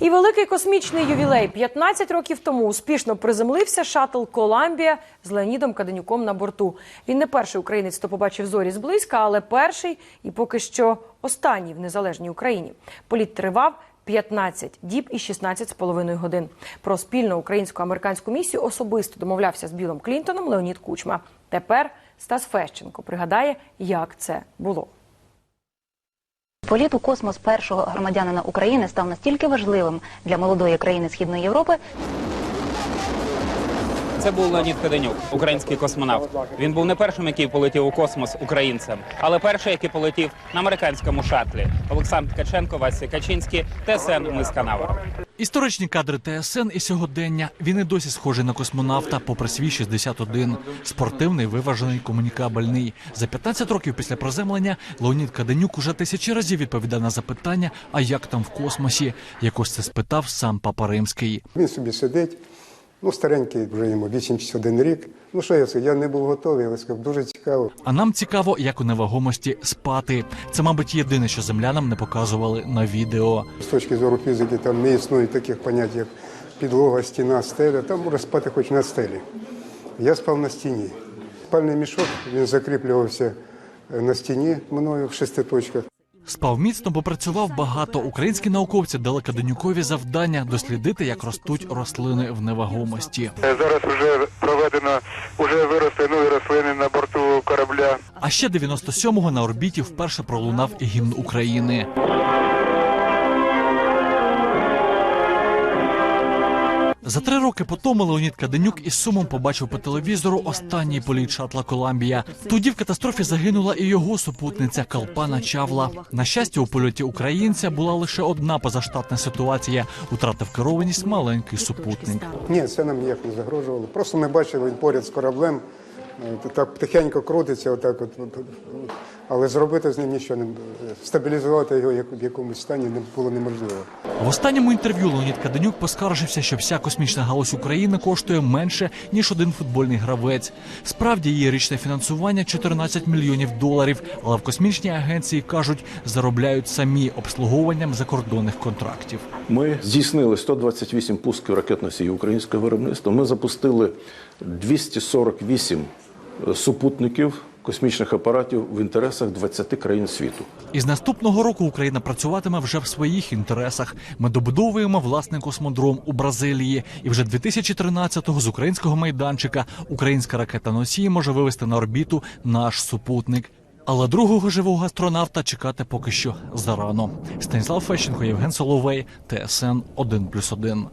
І великий космічний ювілей 15 років тому успішно приземлився шаттл Коламбія з Леонідом Каденюком на борту. Він не перший українець, хто побачив зорі зблизька, але перший і поки що останній в незалежній Україні. Політ тривав 15 діб і 16 з половиною годин. Про спільну українсько-американську місію особисто домовлявся з Білом Клінтоном Леонід Кучма. Тепер Стас Фещенко пригадає, як це було. Політ у космос першого громадянина України став настільки важливим для молодої країни Східної Європи, Це був Леонід Каденюк, український космонавт. Він був не першим, який полетів у космос українцем, але перший, який полетів на американському шатлі. Олександр Ткаченко, Василь Качинський, ТСН Ми з Історичні кадри ТСН і сьогодення. Він і досі схожий на космонавта, попри свій 61. Спортивний, виважений, комунікабельний. За 15 років після приземлення Леонід Каденюк уже тисячі разів відповідав на запитання, а як там в космосі. Якось це спитав сам Папа Римський. Він собі сидить, ну старенький, вже йому 81 рік. Ну що я сказав, я не був готовий, але сказав, дуже цікаво. А нам цікаво, як у невагомості спати. Це, мабуть, єдине, що землянам не показували на відео. З точки зору фізики там не існує таких понять, як підлога, стіна, стеля. Там можна спати хоч на стелі. Я спав на стіні. Спальний мішок він закріплювався е, на стіні мною в шести точках. Спав міцно, бо працював багато. Українські науковці дали Каденюкові завдання дослідити, як ростуть рослини в невагомості. Е, Зараз вже проведено, вже виросли нові рослини на борту корабля. А ще 97-го на орбіті вперше пролунав гімн України. За три роки по тому Леонід Каденюк із сумом побачив по телевізору останній політ шатла Коламбія. Тоді в катастрофі загинула і його супутниця Калпана Чавла. На щастя, у польоті українця була лише одна позаштатна ситуація. Утратив керованість маленький супутник. Ні, це нам ніяк не загрожувало. Просто ми бачили, поряд з кораблем. е, Так тихенько крутиться, отак от, от, от. Але зробити з ним нічого не стабілізувати його як- в якомусь стані не було неможливо. В останньому інтерв'ю Леонід Каденюк поскаржився, що вся космічна галузь України коштує менше ніж один футбольний гравець. Справді її річне фінансування 14 мільйонів доларів, але в космічній агенції кажуть, заробляють самі обслуговуванням закордонних контрактів. Ми здійснили 128 пусків ракет-носіїв українського виробництва. Ми запустили 248 супутників космічних апаратів в інтересах 20 країн світу. І з наступного року Україна працюватиме вже в своїх інтересах. Ми добудовуємо власний космодром у Бразилії. І вже 2013-го з українського майданчика українська ракета носій може вивести на орбіту наш супутник. Але другого живого астронавта чекати поки що зарано. Станіслав Фещенко, Євген Соловей, ТСН 1+,1.